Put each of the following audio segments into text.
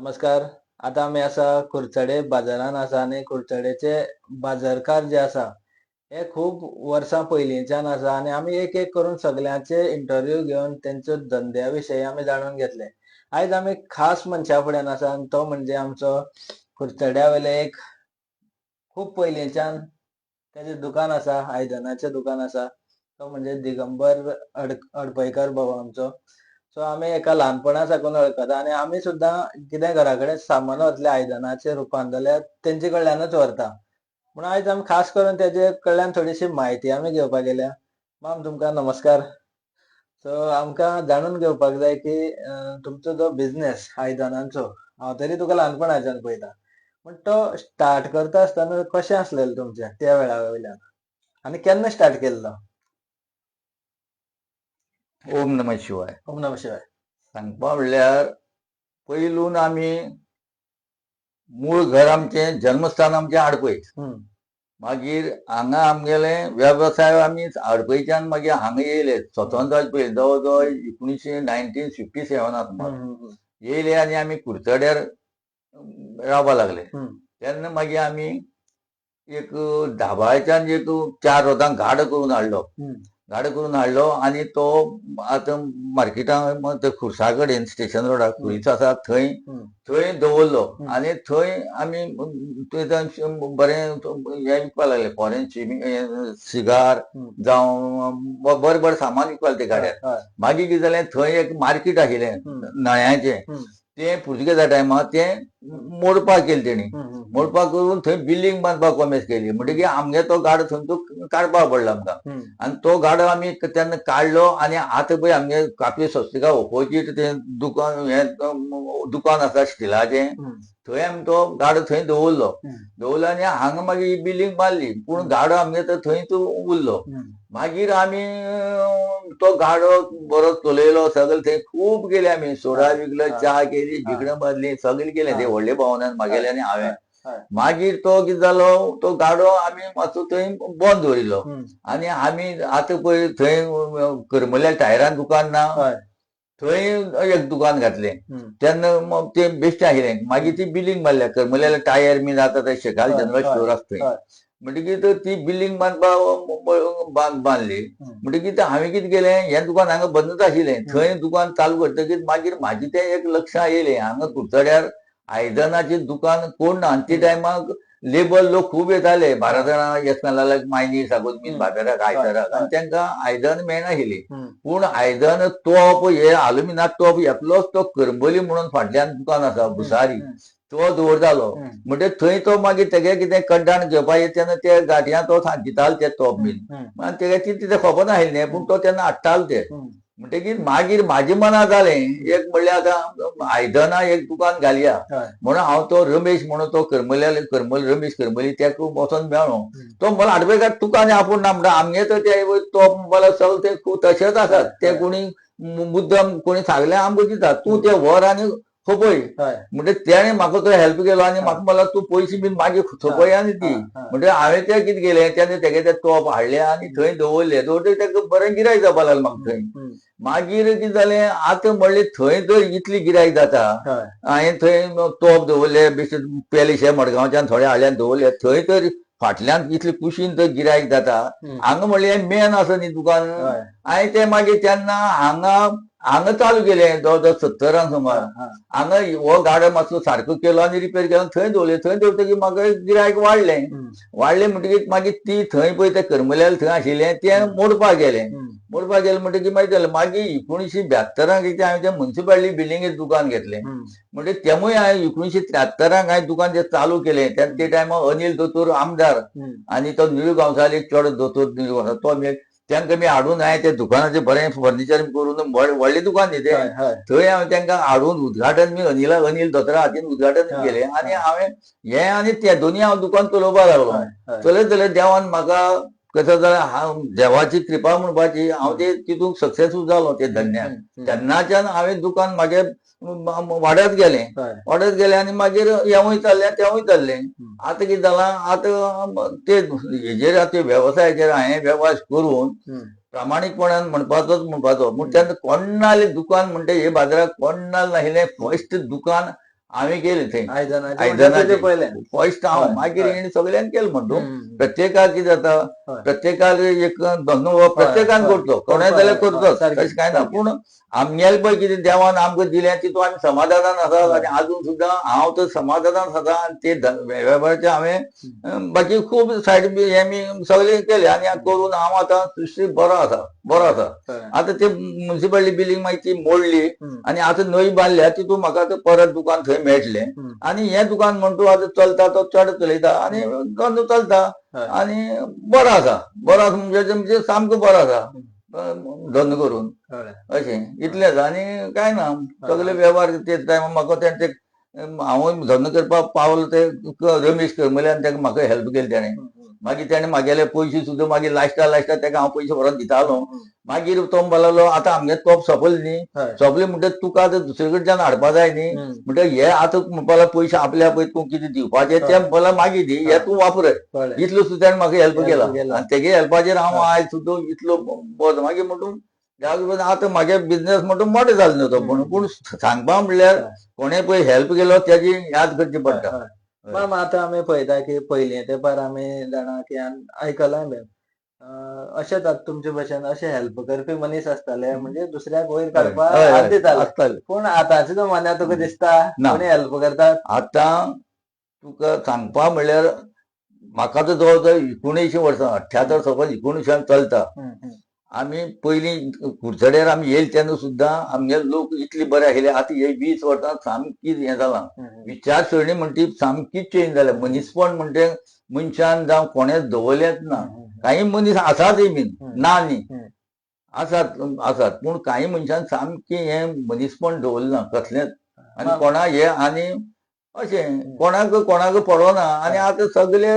नमस्कार. आता आमी आसा कुरचडे बाजारान आसा आनी कुरचडेचे बाजारकार जे आसा हे खूब वर्सां पयलींच्यान आसा आनी आमी एक एक करून सगळ्यांचे इंटरव्यू घेवन तेंच्यो धंद्या विशयी आमी जाणून घेतले. आयज आमी खास मनशा फुड्यान आसा आनी तो म्हणजे आमचो कुरचड्या वयले एक खूब पयलींच्यान तेजें दुकान आसा आयदनाचें दुकान आसा तो म्हणजे दिगंबर अड अडपयकर भाऊ आमचो. सो आमी एका ल्हानपणा साकून वळखता आनी आमी सुद्दां कितें घरा कडेन सामान वतलें आयदनाचें रुपान जाल्यार तेंचे कडल्यानूच व्हरता पूण आयज आमी खास करून तेजे कडल्यान थोडीशी म्हायती आमी घेवपाक गेल्या. माम तुमकां नमस्कार. सो आमकां जाणून घेवपाक जाय की तुमचो जो बिझनेस आयदनांचो हांव तरी तुका ल्हानपणाच्यान पळयता. पूण तो स्टार्ट करता आसतना कशें आसलेलें तुमचें त्या वेळा वयल्यान? आनी केन्ना स्टार्ट केल्लो? ओम नम शिवाय. ओम नम शिवाय. सांगपा म्हणल्यार पयलून आमी मूळ घर आमचें जन्मस्थान आमचें आडपय हम्म, मागीर हांगा आमगेले वेवसाय आमी आडपयच्यान मागीर हांगा येयले स्वतंत्र जावचे पयलीं जवळ जवळ एकुणशे नायन्टीन फिफ्टी हम्म, येयले आनी आमी कुडचड्यार रावपा लागले. तेन्ना मागीर आमी एक धाबाळच्यान एक चार रोदां घाड करून हाडलो. घाड करून हाडलो आनी तो आतां मार्केटान खुर्सा कडेन स्टेशन रोडार खुरीचो आसा थंय. थंय दवरलो. आनी थंय आमी बरें हें विकपा लागले फॉरेन सिगार. जावं बरें बरें सामान विकपा लागले ते गाड्यार मागीर कितें जालें थंय एक मार्केट आशिल्लें. नळ्याचें. तें पुर्तुगेजा टायमार तें मोडपाक केलें तेणी. मोडपाक करून थंय बिल्डींग बांदपाक कॉमेस केली म्हणटकीर आमगे तो गाडो थंयचो काडपाक पडलो आमकां. आनी तो गाडो आमी तेन्ना काडलो आनी आतां पळय आमगे कापी स्वस्तिका ओपोजीट तें दुकान हें दुकान आसा स्टिलाचें. थंय आमी तो गाडो थंय दवरलो. दवरलो आनी हांगा मागीर ही बिल्डींग बांदली पूण गाडो आमगे तो थंयच उरलो हम्म. मागीर आमी तो गाडो बरो चलयलो सगळे थंय खूब गेले आमी सोडा विकलो. च्या केली भिकणां बांदली सगळे केले ते. व्हडले भवनान म्हागेले आनी हांवें. मागीर तो कितें जालो तो गाडो आमी मातसो थंय बंद दवरिल्लो. आनी आमी आतां पळय थंय करमल्या टायरान दुकान ना. थंय एक दुकान घातलें. तेन्ना मग ते बेश्टें आशिल्लें मागीर ती बिल्डींग बांदल्या करमल्याला टायर बी जाता ते शेकाल जनरल स्टोर आसता थंय. म्हणटकीर ती बिल्डींग बांदपाक बांद- बांदली. म्हणटकीर हांवें कितें केलें? हें दुकान हांगा बंदूच आशिल्लें थंय दुकान चालू करतकीर मागीर म्हाजें तें एक लक्षांत येयलें हांगा कुडचड्यार आयदनाचें दुकान कोण? ना आनी ते टायमाक लेबर लोक खूब येताले बारा जाणां येसनाला मायनी सागोत बीन. बाजाराक आयताराक. आनी तांकां आयदन मेळनाशिल्लीं. पूण आयदन तोप हे आलुमिनाक तोप येतलोच तो करंबली म्हणून फाटल्यान दुकान आसा भुसारी. तो दवरतालो. म्हणजे थंय तो मागीर तेगे कितें कड्डाण घेवपा येता तेन्ना ते गाटयां तो सा- दितालो ते तोप बीन. आनी तेगे ती तितें खबर नाशिल्लें पूण तो तेन्ना हाडटालो ते. म्हणटकीर मागीर म्हाजें मना जालें एक म्हणल्यार आतां आयदनां एक दुकान घालया. म्हणून हांव तो रमेश म्हणून तो करमल्या करमल रमेश करमली तेका वचोन मेळ्ळो. तो मला आडवेकार तुका आनी आपूण ना म्हणटा आमगे तर ते तो मला सगळे ते तशेंच आसात. ते कोणी मुद्दम कोणी सांगलें आमकां दिता तूं ते व्हर आनी हय. म्हणजे तेणे म्हाका तो हेल्प केलो आनी म्हाका म्हणला तूं पयशे बीन मागीर थपय आनी ती. म्हणजे हांवें तें कितें केलें तेन्ना तेगे ते तोप हाडले आनी थंय दवरले दवरतकीर तेका बरें गिरायक जावपा लागलें म्हाका थंय. मागीर कितें जालें आतां म्हणलें थंय जर इतली गिरायक जाता. हांवें थंय तोप दवरले बेश्टे पेलेशे मडगांवच्यान थोडे हाडल्यान दवरले थंय तर फाटल्यान इतले कुशीन तर गिरायक जाता. हांगा म्हणलें मेन आसा न्ही दुकान. हांवें तें मागीर तेन्ना हांगा हांगा चालू केलें जवळ जवळ सत्तरांक सुमार. हांगा हो गाडो मातसो सारको केलो आनी रिपेर केलो थंय दवरले थंय दवरतकीर म्हाका गिरायक वाडलें. वाडलें म्हणटकीर मागीर ती थंय पळय तें करमल्याल थंय आशिल्लें तें मोडपाक गेलें. मोडपाक गेलें म्हणटकीर मागीर जालें मागीर एकुणशे ब्यात्तरांक कितें हांवें तें म्युन्सिपाल्टी बिल्डिंगेत दुकान घेतलें. म्हणजे तेमूय हांवें एकुणशे त्र्यात्तरांक हांवें दुकान जें चालू केलें तेन्ना ते टायमार अनिल दोतोर आमदार. आनी तो निळू गांवसाल एक चेडो दोतोर निळू गांवसाल तो मे तांकां मी हाडून हांवें त्या दुकानाचें बरें फर्निचर करून व्हड- व्हडलें दुकान न्ही तें. थंय हांवें तांकां हाडून उद्घाटन बी अनिला अनिल दोतोरा हातीन उद्घाटन केलें आनी. हांवें हें आनी तें दोनूय हांव दुकान चलोवपाक लागलो. चलयत चलयत देवान म्हाका कसो जाल्यार हांव देवाची कृपा म्हणपाची हांव ते तितूंक सक्सेसफूल जालो ते धंद्यान. तेन्नाच्यान हांवें दुकान म्हाजें वाडत गेलें. वाडत गेलें आनी मागीर हेंवूय चल्लें तेंवूय चल्लें आतां कितें जालां आतां ते हेजेर आतां वेवसायाचेर हांवें वेवसाय करून. प्रामाणीकपणान म्हणपाचोच म्हणपाचो पूण तेन्ना कोण्णालें दुकान म्हणटा हे बाजाराक कोण्णाल नाशिल्लें फस्ट दुकान आम्ही केले थंय आयदनाचे फर्स्ट हांव मागीर. हेणी सगळ्यांनी केलं म्हणतो. प्रत्येकाक कितें जाता. प्रत्येकाक एक धन्नो प्रत्येकान. करतो कोणें जाल्यार सारकें, तशें कांय ना. पूण आमगेले पळय कितें देवान आमकां दिलें तितून आमी समाधानान आसा. आनी अजून सुद्दां हांव तर समाधानान आसा आनी ते वेव्हाराचे हांवें बाकी खूब सायड बी हे मी सगळे केले आनी करून हांव आतां सुश्री बरो आसा बरो आसा. आतां ते म्युन्सिपालिटी बिल्डींग मागीर ती मोडली. आनी आतां नवी बांदल्या तितून म्हाका परत दुकान थंय मेळटलें हम्म. आनी हें दुकान म्हणटा तूं आतां चलता तो चड चलयता आनी धंदो चलता. आनी बरो आसा बरो आसा म्हणजे म्हणजे सामको बरो आसा धंदो करून. अशें इतलेंच आनी काय ना सगळे वेव्हार ते म्हाका तें ते हांव धंदो करपाक पावलो ते रमेश करमल्यान ताका म्हाका हेल्प केली तेणें. मागीर तेणें म्हागेले पयशे सुद्दां मागीर लास्टा लास्टा ताका हांव पयशे व्हरोन दितालो. मागीर तो म्हणपाक आतां आमगे तोप सोंपले न्ही. सोंपले म्हणटकीर तुका आतां दुसरे कडच्यान हाडपा जाय न्ही. म्हणटा हे आतां म्हणपाक पयशे आपल्या पळय तूं कितें दिवपाचें ते म्हणपाक मागीर दी हे तूं कळ्ळें. इतलो सुद्दां ताणें म्हाका हेल्प केला. आनी तेगे हेल्पाचेर हांव आयज सुद्दां इतलो बरो मागीर म्हणून जावं आतां म्हागे बिझनेस म्हणून मोठो जालो न्हू तो पूण पूण सांगपा म्हणल्यार. कोणें पळय हेल्प केलो त्याची याद करची पडटा. मॅम आतां आमी पळयता की पयलीं तेंपार आमी जाणा की आयकलां अं, अशेंच आतां तुमचे भशेन अशे हेल्प करपी मनीस आसताले म्हणजे दुसऱ्याक वयर काडपाक हात दिताले पूण आतांच्या जमान्यांत तुका दिसता. कोणी हेल्प करतात? आतां तुका सांगपा म्हणल्यार म्हाका तर जवळ जवळ एकुणीशे वर्सां अठ्ठ्यात्तर सपोज एकुणीशान चलता. हम्म, हम्म. आमी पयलीं कुडचड्यार आमी येयले तेन्ना सुद्दां आमगे लोक इतले बरे आशिल्ले आतां हे वीस वर्सां सामकी हें जालां. विचारसरणी म्हणटी सामकीच चेंज जाल्या मनीसपण म्हणटे मनशान जावं कोणेच दवरलेंच ना. काही मनीस आसातय बीन. ना न्ही. आसात आसात पूण काही मनशान सामकें हें मनीसपण दवरलें ना कसलेंच आनी कोणा हे आनी अशें कोणाक कोणाक पडोना. आनी आतां सगळे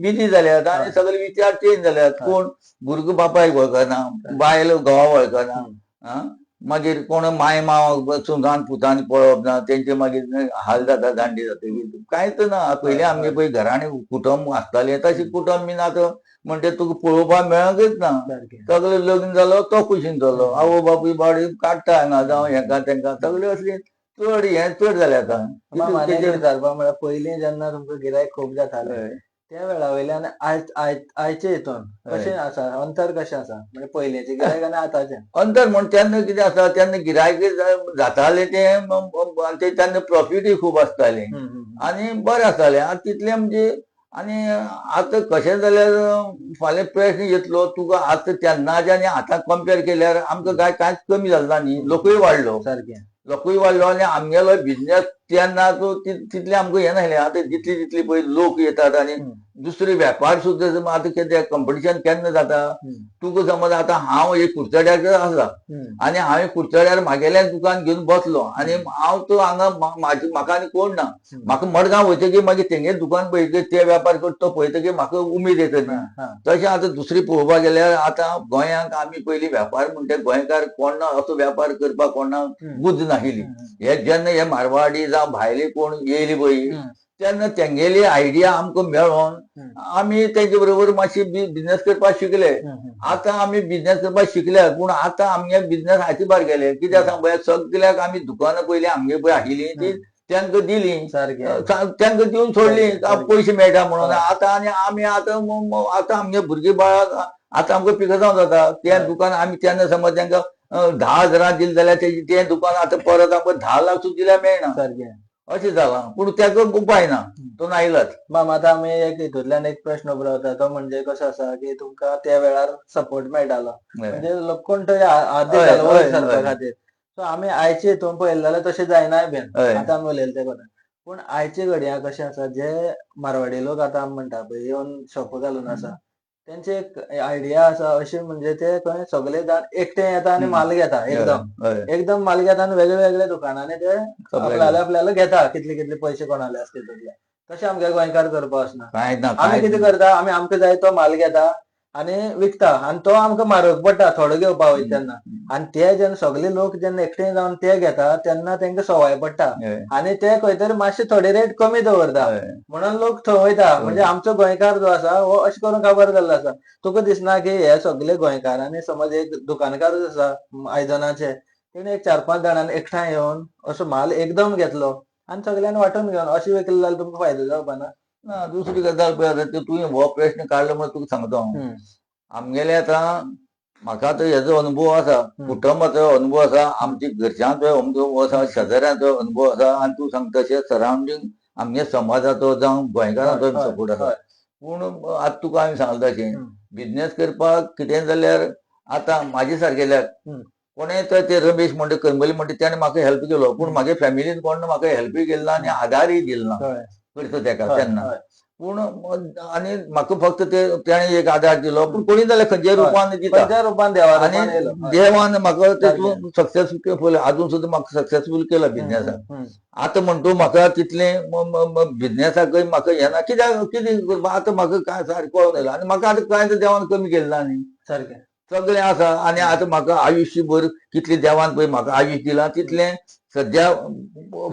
बिजी जाल्यात आनी. सगळे विचार चेंज जाल्यात. कोण भुरगो बापायक वळखना बायल घोवा वळखना? मागीर कोण माय माव सुनान पुतान पळोवप ना तेंचे मागीर हाल जाता दांडी जाता. कांयच ना. पयलीं आमगे. पळय घरांनी कुटुंब आसतालें. तशें कुटुंब बीन आतां म्हणटा तुका पळोवपाक मेळकच ना. सगळे लग्न जालो तो कुशीन जालो. आवय बापूय बाडी काडटा हांगा जावं हेका तेंका. सगळे असली चड हें चड जालें आतां. आनी म्हळ्यार पयलीं जेन्ना तुमकां गिरायक खूब जातालें. त्या वेळा वयल्यान आयज आयज आयचे हितून कशें आसा अंतर कशें आसा म्हणजे पयलींचे गिरायक आनी आतांचें. अंतर म्हण तेन्ना कितें आसा तेन्ना गिरायक जाताले ते तेन्ना प्रॉफिटूय खूब आसतालें. आनी बरें आसतालें आतां तितलें म्हणजे आनी आतां कशें जाल्यार फाल्यां प्रश्न येतलो तुका आतां तेन्नाचे आनी आतां कम्पेर केल्यार आमकां कांय कांयच कमी जालें ना न्ही लोकूय वाडलो सारकें लोकूय वाडलो आनी आमगेलो बिजनेस तेन्ना तो ति- तितलें आमकां हें नासलें आतां जितली जितली पळय लोक येतात आनी. दुसरे वेपार सुद्दां जर आतां कितें कंपिटिशन केन्ना जाता. तुका समज आतां हांव एक कुडचड्याक आसा. आनी हांवें कुडचड्यार म्हागेलें दुकान घेवन बसलो आनी हांव तो हांगा म्हाका आनी कोण ना म्हाका मडगांव वयतकीर मागीर तेंगे दुकान पळयतकीर ते वेपार करता तो पळयतकीर म्हाका उमेद येतली हा. तशें आतां दुसरी पळोवपाक गेल्यार आतां गोंयांक आमी पयलीं वेपार म्हणटा गोंयकार कोण ना असो वेपार करपाक कोणा बुद्द नाशिल्ली हे जेन्ना हे मारवाडी जावं भायले कोण येयले पळय. तेन्ना तेंगेली आयडिया आमकां मेळोन. आमी तेंचे बरोबर मातशी बिझनेस करपाक शिकले. आतां आमी बिझनेस करपाक शिकल्यात पूण आतां आमगे बिझनेस हाची भार गेले कित्याक सांग पळय सगल्याक आमी दुकानां पयलीं आमगे पळय आशिल्लीं ती तांकां दिलीं सारकें तांकां दिवन सोडलीं. पयशे मेळटा म्हणून. आतां आनी आमी आतां आतां आमगे भुरगीं बाळाक आतां आमकां पिकजांव जाता तें हय. दुकान आमी तेन्ना समज तांकां धा हजारां दिलें जाल्यार तेजें तें दुकान आतां परत आमकां धा लाख सुद्दां दिल्यार मेळना. सारकें अशें जालां पूण तेका उपाय ना. तो नाइलाज मॅम आतां आमी एक हितूंतल्यान एक प्रश्न उबरावता तो म्हणजे कसो आसा की तुमकां त्या वेळार सपोर्ट मेळटालो. म्हणजे लोक कोण तरी हात हय. खातीर. सो आमी आयचे हितून पळयलें जाल्यार तशें जायनाय बीन. आतां आमी उलयले ते बद्दल पूण आयचे घडयाळ कशें आसा जे मारवाडी लोक आतां आमी म्हणटा पळय येवन शॉप घालून आसा तेंचे एक आयडिया आसा अशी म्हणजे ते खंय सगळे जाण एकटे येता आनी. माल घेता एकदम. एकदम माल घेता आनी वेगळे वेगळे दुकानांनी ते आपल्याले आपल्याला घेता कितले कितले पयशे कोणाले तितूंतले तशें आमगे गोंयकार करपा वचना कांयच ना आमी कितें. करता? आमी आमकां जाय तो माल घेता. आनी विकता. आनी तो आमकां म्हारग पडटा थोडो घेवपा वयता तेन्ना आनी ते जेन्ना सगळे लोक जेन्ना एकठांय जावन ते घेता तेन्ना तेंका सवाय पडटा. आनी ते खंय तरी मातशे थोडी रेट कमी दवरता. म्हणून लोक थंय वयता म्हणजे आमचो गोंयकार जो आसा हो अशें करून काबार जाल्लो आसा. तुका दिसना की हे सगळे गोंयकारांनी समज एक दुकानकार आसा आयदनाचे तेणे एक चार पांच जाणांनी एकठांय येवन असो माल एकदम घेतलो. आणि सगळ्यांनी वाटून घेऊन अशी विकली जाल्यार तुमकां फायदो जावपा ना दुसरी गजाल पळय आतां ते तुवें हो प्रश्न काडलो म्हण तुका सांगता हांव आमगेले आतां म्हाका आतां हेजो अनुभव आसा कुटुंबाचो अनुभव आसा आमच्या घरच्यांचो अनुभव आसा शेजाऱ्यांचो अनुभव आसा आनी तूं सांगता तशें सरावंडींग आमगे समाजाचो जावं गोंयकारांचो सपोर्ट आसा. पूण आतां तुका हांवें सांगलें तशें. बिझनेस करपाक कितें जाल्यार आतां म्हाजे सारकेल्याक. कोणें तर ते रमेश म्हणटा करमली म्हणटा त्याने म्हाका हेल्प केलो पूण म्हागे फॅमिलीन कोण म्हाका हेल्पूय केलो ना आनी आदारूय दिलो ना करता तेका तेन्ना. पूण आनी म्हाका फक्त ते ताणें एक आदार दिलो. पूण कोणी जाल्यार खंयच्या. रुपान दिता खंयच्या रुपान देवा आनी. देवान म्हाका. तेतून सक्सेसफूल अजून सुद्दां म्हाका सक्सेसफूल केला बिझनेसाक हं. आतां म्हणटू म्हाका तितलें बिझनेसाकय म्हाका हें ना कित्याक कितें करपा आतां म्हाका काय सारको कळून येयला आनी म्हाका आतां कांय देवान कमी केलें ना न्ही सारकें सगळें आसा आनी आतां म्हाका आयुश्यभर कितलें देवान पळय म्हाका आयुश्य दिलां. तितलें सद्या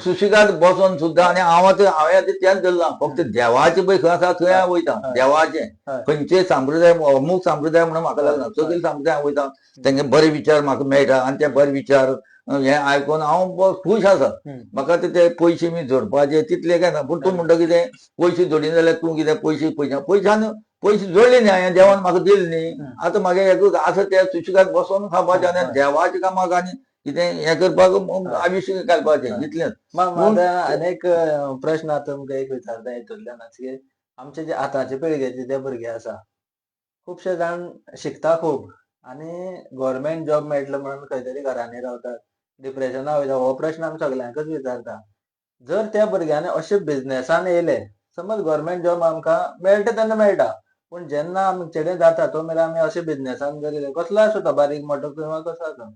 सुशिगाद बसोन सुद्दां आनी हांव आतां हांवें आतां तेंच धरलां फक्त देवाचें पळय खंय आसा थंय हांव वयतां. देवाचें. खंयचे संप्रदाय अमूक संप्रदाय म्हणून म्हाका लागना सगळे संप्रदाय हांव वयतां तेंगे बरे विचार म्हाका मेळटा आनी ते बरे विचार हें आयकोन हांव खूश आसा. म्हाका ते पयशे बी जोडपाचे. तितले काय ना. पूण तूं म्हणटा कितें पयशे जोडीन जाल्यार तूं कितें? पयशे पयशे पयशान पयशे जोडले न्ही हांवें देवान म्हाका दिले न्ही. आतां म्हागे एकूच आसा त्या सुशिगाद बसोन खावपाचें. आनी देवाच्या कामाक आनी कितें हें करपाक हय. आयुश्य घालपाचें. इतलेंच अनेक प्रश्न आता तुमकां एक विचारता हेतूंतल्यानच की आमचे जे आतांचे पिळगेचे जे भुरगे आसा खुबशे जाण शिकता खूब आनी गव्हर्मेंट जॉब मेळटलो म्हणून खंय तरी घरांनी रावतात डिप्रेशना वयता हो प्रश्न आमी सगळ्यांकच विचारता. जर त्या भुरग्याने अशे बिझनेसान येयले समज गव्हर्मेंट जॉब आमकां मेळटा तेन्ना मेळटा पूण जेन्ना आमचे कडेन जाता तो मेरेन आमी अशे बिझनेसान जर कसलोय आसूं तो बारीक मोठो किंवा कसो आसूं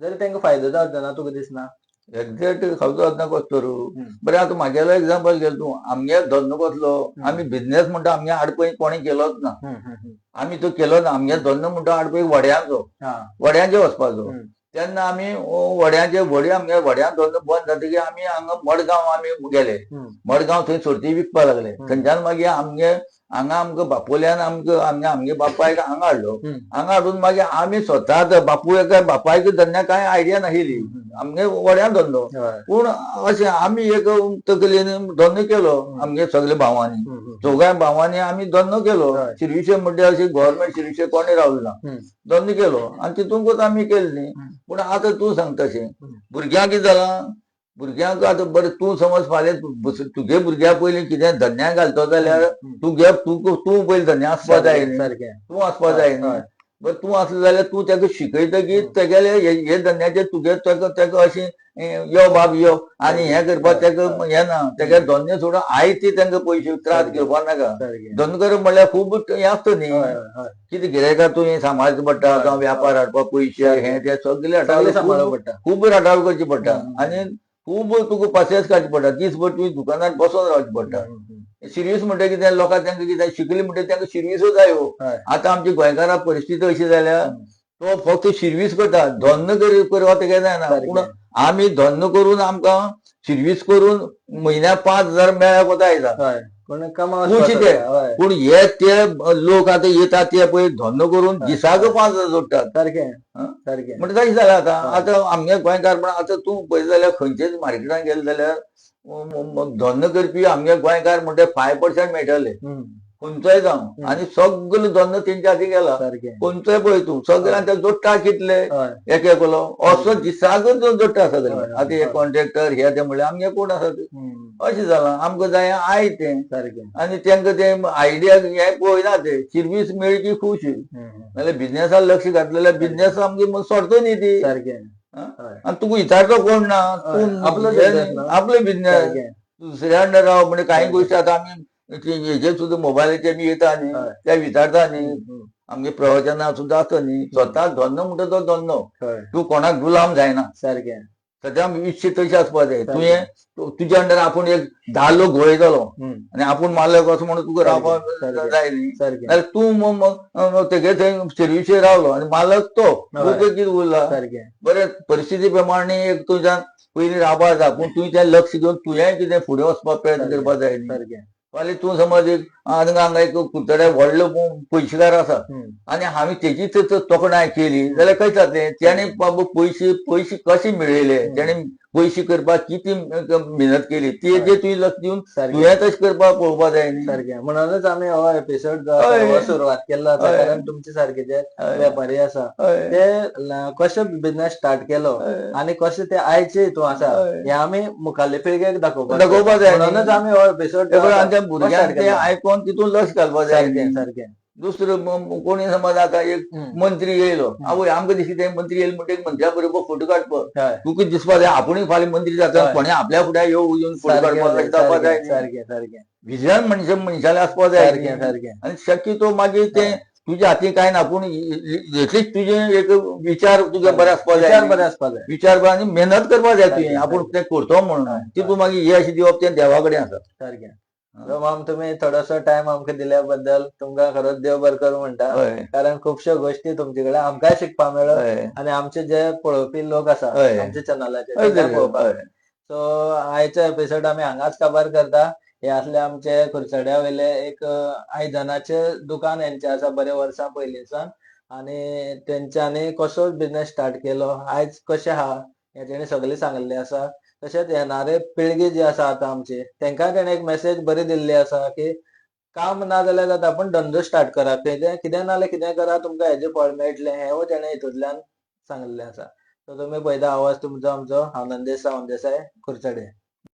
जरी तांकां फायदो जावचो ना तुका दिसना एक्झॅक्ट खावचो वचना कसो करूं हं. बरें आतां म्हागेलो एक्झाम्पल घे तूं आमगे धंदो कसलो. आमी बिझनेस म्हणटा आमगे आडपय कोणें केलोच ना. आमी तो केलो ना आमगे धंदो म्हणटा आडपय वड्यांचो वड्यांचे वचपाचो. तेन्ना आमी वड्याचे व्हडी आमगे वड्यां धंदो बंद जातकीर आमी हांगा मडगांव आमी गेले. मडगांव थंय सर्ती विकपा लागले. थंयच्यान मागीर आमगे हांगा आमकां बापोल्यान आमकां आमगे आमगे बापायक हांगा हाडलो. हांगा हाडून मागीर आमी स्वताच बापूय काय बापायक धंद्या कांय आयडिया नाशिल्ली आमगे वड्यां धंदो. पूण अशें आमी एक तकलेन धंदो केलो आमगे सगळे भावांनी. चौगांय भावांनी आमी धंदो केलो. शिरविशे म्हणजे अशे गव्हर्मेंट शिरविशे कोणें रावले ना. धंदो केलो आनी तितूंकूच आमी केले न्ही हं. पूण आतां तूं सांग तशें हं. भुरग्यांक कितें जालां भुरग्यांक आतां बरें तूं समज फाल्यां तुगे भुरग्या पयलीं कितें धन्या घालतो जाल्यार. तुगे तूं तूं पयलीं धन्या आसपा जाय सारकें तूं आसपा जाय न्ही हय. बरं तूं आसलो जाल्यार तूं तेका शिकयतकीर. तेगेले हे धंद्याचेर तुगे तेका तेका अशें यो बाब यो आनी हें करपाक हय. तेका हें ना तेगे धंदे सोडून आयज ती तांकां पयशे त्रास. घेवपा नाका धंदो करप म्हणल्यार खूब हें आसता न्ही. कितें गिरायकां तूं हें सांबाळचें पडटा जावं व्यापार हय. हाडपाक पयशे हें तें सगळें सांबाळप खूब- पडटा खूब राटाव करची पडटा. आनी खूब तुका पासियेंस काडची पडटा दिसभर तुवें दुकानार बसोन रावचें पडटा. सिरियस म्हणटा कितें लोकांक तांकां कितें शिकली म्हणटा तांकां सिरियसूच जाय हो हय. आतां आमची गोंयकारां परिस्थिती अशी जाल्या. तो फक्त शिर्वीस करता धंदो करी करपा तेगे जायना. पूण आमी धंदो करून आमकां शिर्वीस करून म्हयन्याक पांच हजार मेळ्ळ्यार कोता येता हय. कोण. पूण हे ते लोक आतां येतात ते पळय धंदो करून. दिसाक पांच हजार जोडटात हं? सारकें म्हणजे तशें जालें आतां हय. आतां आमगे गोंयकार पण आतां तूं पळयत जाल्यार खंयचेच मार्केटान गेले जाल्यार धंदो करपी आमगे गोंयकार म्हणटा फायव पर्सेंट मेळटले. खंयचोय जावं. आनी सगलो धंदो तेंच्या हाती गेला खंयचोय पळय तूं सगळ्यांक ते जोडटा कितले. एक एकलो असो दिसाकच जोडटा सगळे आतां हे. कॉन्ट्रॅक्टर हे ते म्हणल्यार आमगे कोण आसा ते. अशें जालां आमकां जाय आय तें. सारकें आनी तांकां ते आयडिया हे पळयना ते. सर्वीस मेळची खूश. नाल्यार बिझनेसाक लक्ष घातलें जाल्यार बिझनेस आमगे सोडतो न्ही ती. सारकें. आनी तुका विचारतो कोण ना? तूं आपलो. आपलो बिझनेस सारकें दुसऱ्या अंडर राव म्हणजे काही हय. गोष्टी आता आम्ही ते हेजेर सुद्दां मोबायलाचेर बी येता न्ही. त्या विचारता न्ही. आमगे प्रवचनां सुद्दां आसता न्ही स्वता धंदो म्हणटा तो धंदो. तूं कोणाक गुलाम जायना. सारकें सद्या विश्य तशें आसपा जाय. तुवें तु- तुज्या अंडर आपूण एक धा लोक घोळयतलो हं. आनी आपूण मालक असो म्हणून तुका रावपाक. जाय न्ही जाल्यार तूं म- म- म- तेगे थंय सर्विसेर रावलो आनी मालक तो. कितें उरला बरें परिस्थिती प्रमाणे एक तुज्यान पयलीं रावपा जाता पूण तुवें तें लक्ष घेवन तुवेंय कितें फुडें वचपाक प्रयत्न सारकें. करपा जाय न्ही सारकें फाल्यां तूं समज एक हांगा हांगा एक कुत्तड्या व्हडलो पयशेकार आसा. आनी हांवें तेजीच तोखणाय केली जाल्यार कशें जातलें तेणे बाबा पयशे पयशे कशे मेळयले. तेणे पयशे करपाक किती मेहनत केली ती. जे तुवें लक्ष दिवन तुवें तशें करपाक पळोवपा जाय न्ही सारकें म्हणूनच आमी हो एपिसोड सुरवात केल्लो आसा. कारण तुमचे सारके जे. वेपारी आसा. ते कशे बिझनेस स्टार्ट केलो. आणि कशे ते आयचे हितून आसा. हे आमी मुखाल्ले पिळगेक दाखोवपाक दाखोवपा जाय. म्हणूनच आमी हो एपिसोड ते आमच्या भुरग्यांक ते आयकोन तितून लक्ष घालपा जाय. सारकें दुसरो कोणी समज आता एक. मंत्री येयलो आवय आमकां दिसली ते मंत्री येयलो म्हणटा मंत्र्या बरोबर फोटो काडपाक तुका दिसपा जाय आपुणूय फाल्यां मंत्री जाता. कोणें आपल्या फुड्यान येवन फोटो काडपाक अशें जाय सारकें. सारकें विजन म्हणजे मनशाले आसपा जाय. सारकें सारकें आणि शक्यतो मागीर ते. तुज्या हाती काय ना पूण एटलीस्ट तुजे एक विचार तुगे बरे आसपा जाय. बरे आसपा जाय विचार आनी मेहनत करपा जाय तुवें आपूण. तें करतो म्हणून. तितून मागीर यश दिवप तें देवा कडेन आसा सारकें सो मॅम तुम्ही थोडोसो टाइम आमकां दिल्या बद्दल तुमकां खरोच देव बरें करूं म्हणटा. हय. कारण खुबश्यो गोश्टी तुमचे कडेन आमकांय शिकपाक मेळ्ळ्यो हय. आणि आमचे जे पळोवपी लोक आसा हय. आमच्या चॅनलाचे हय तेंकां पळोवपाक हय. सो आयचो एपिसोड आमी हांगाच काबार करता. हे आसले आमचे खुर्चड्या वयले एक अ, आयदनाचे दुकान हेंचे आसा बरे वर्सां पयलींसान आणि तेंच्यांनी कसो बिझनेस स्टार्ट केलो. आयज कशें आहा हे तेणी सगळें सांगलेलें आसा. तशेंच येणारे पिळगी जी आसा आतां आमची तेंकां तेणें एक मेसेज बरी दिल्ली आसा की काम ना जाल्यार जाता पण धंदो स्टार्ट करा. कितें कितें ना जाल्यार कितें करा तुमकां हेजें फळ मेळटलें हें तेणें हितूंतल्यान सांगिल्लें आसा सो तुमी पळयता आवाज तुमचो आमचो हांव नंदेश सावंत देसाय कुरचडे